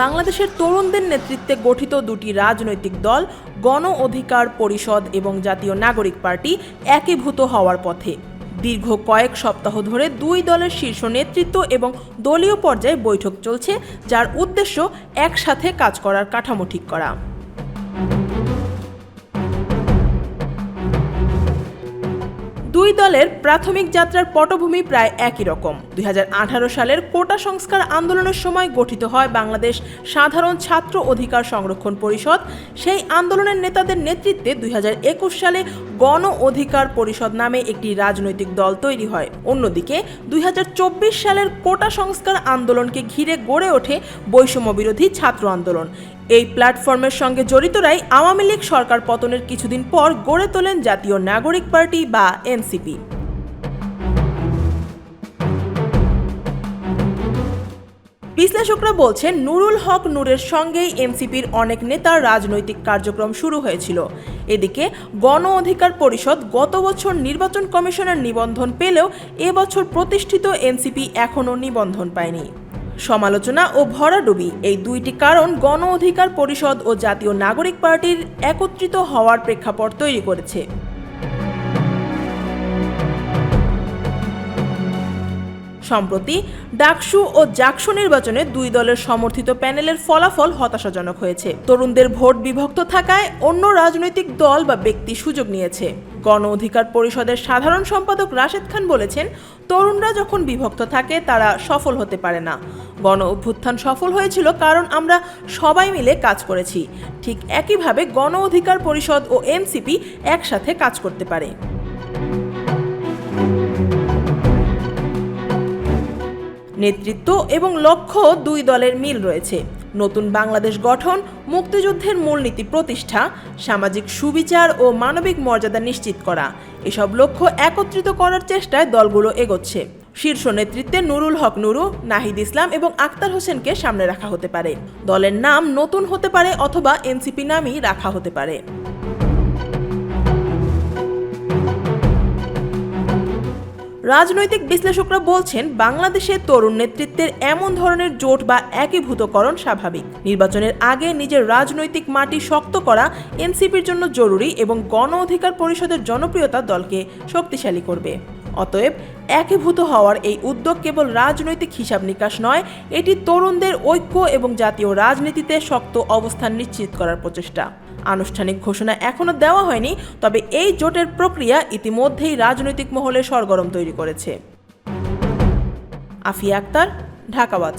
বাংলাদেশের তরুণদের নেতৃত্বে গঠিত দুটি রাজনৈতিক দল, গণ অধিকার পরিষদ এবং জাতীয় নাগরিক পার্টি একীভূত হওয়ার পথে। দীর্ঘ কয়েক সপ্তাহ ধরে দুই দলের শীর্ষ নেতৃত্ব এবং দলীয় পর্যায়ে বৈঠক চলছে, যার উদ্দেশ্য একসাথে কাজ করার কাঠামো ঠিক করা। দুই দলের প্রাথমিক যাত্রার পটভূমি প্রায় একই রকম। দুই হাজার আঠারো সালের কোটা সংস্কার আন্দোলনের সময় গঠিত হয় বাংলাদেশ সাধারণ ছাত্র অধিকার সংরক্ষণ পরিষদ। সেই আন্দোলনের নেতাদের নেতৃত্বে দুই হাজার একুশ সালে গণ অধিকার পরিষদ নামে একটি রাজনৈতিক দল তৈরি হয়। অন্যদিকে দুই হাজার চব্বিশ সালের কোটা সংস্কার আন্দোলনকে ঘিরে গড়ে ওঠে বৈষম্য বিরোধী ছাত্র আন্দোলন। এই প্ল্যাটফর্মের সঙ্গে জড়িতরাই আওয়ামী লীগ সরকার পতনের কিছুদিন পর গড়ে তোলেন জাতীয় নাগরিক পার্টি বা এনসিপি। বিশ্লেষকরা বলছেন, নুরুল হক নূরের সঙ্গেই এনসিপির অনেক নেতার রাজনৈতিক কার্যক্রম শুরু হয়েছিল। এদিকে গণ অধিকার পরিষদ গত বছর নির্বাচন কমিশনের নিবন্ধন পেলেও এবছর প্রতিষ্ঠিত এনসিপি এখনও নিবন্ধন পায়নি। সমালোচনা ও ভরাডুবি, এই দুইটি কারণ গণ অধিকার পরিষদ ও জাতীয় নাগরিক পার্টির একত্রিত হওয়ার প্রেক্ষাপট তৈরি করেছে। সম্প্রতি ডাকসু ও জাকসু নির্বাচনে দুই দলের সমর্থিত প্যানেলের ফলাফল হতাশাজনক হয়েছে। তরুণদের ভোট বিভক্ত থাকায় অন্য রাজনৈতিক দল বা ব্যক্তি সুযোগ নিয়েছে। গণ অধিকার পরিষদের সাধারণ সম্পাদক রাশেদ খান বলেছেন, তরুণরা যখন বিভক্ত থাকে, তারা সফল হতে পারে না। গণ অভ্যুত্থান সফল হয়েছিল কারণ আমরা সবাই মিলে কাজ করেছি। ঠিক একইভাবে গণ অধিকার পরিষদ ও এনসিপি একসাথে কাজ করতে পারে। নেতৃত্ব এবং লক্ষ্য দুই দলের মিল রয়েছে। নতুন বাংলাদেশ গঠন, মুক্তিযুদ্ধের মূলনীতি প্রতিষ্ঠা, সামাজিক সুবিচার ও মানবিক মর্যাদা নিশ্চিত করা। এসব লক্ষ্য একত্রিত করার চেষ্টায় দলগুলো এগোচ্ছে। শীর্ষ নেতৃত্বে নুরুল হক নুরু, নাহিদ ইসলাম এবং আক্তার হোসেনকে সামনে রাখা হতে পারে। দলের নাম নতুন হতে পারে অথবা এনসিপি নামই রাখা হতে পারে। রাজনৈতিক বিশ্লেষকরা বলছেন, বাংলাদেশে তরুণ নেতৃত্বের এমন ধরনের জোট বা একীভূতকরণ স্বাভাবিক। নির্বাচনের আগে নিজের রাজনৈতিক মাটি শক্ত করা এনসিপির জন্য জরুরি এবং গণ অধিকার পরিষদের জনপ্রিয়তা দলকে শক্তিশালী করবে। অতএব, একীভূত হওয়ার এই উদ্যোগ কেবল রাজনৈতিক হিসাব নিকাশ নয়, এটি তরুণদের ঐক্য এবং জাতীয় রাজনীতিতে শক্ত অবস্থান নিশ্চিত করার প্রচেষ্টা। আনুষ্ঠানিক ঘোষণা এখনও দেওয়া হয়নি, তবে এই জোটের প্রক্রিয়া ইতিমধ্যেই রাজনৈতিক মহলে সরগরম তৈরি করেছে আফিয়া আক্তার ঢাকাওয়াজ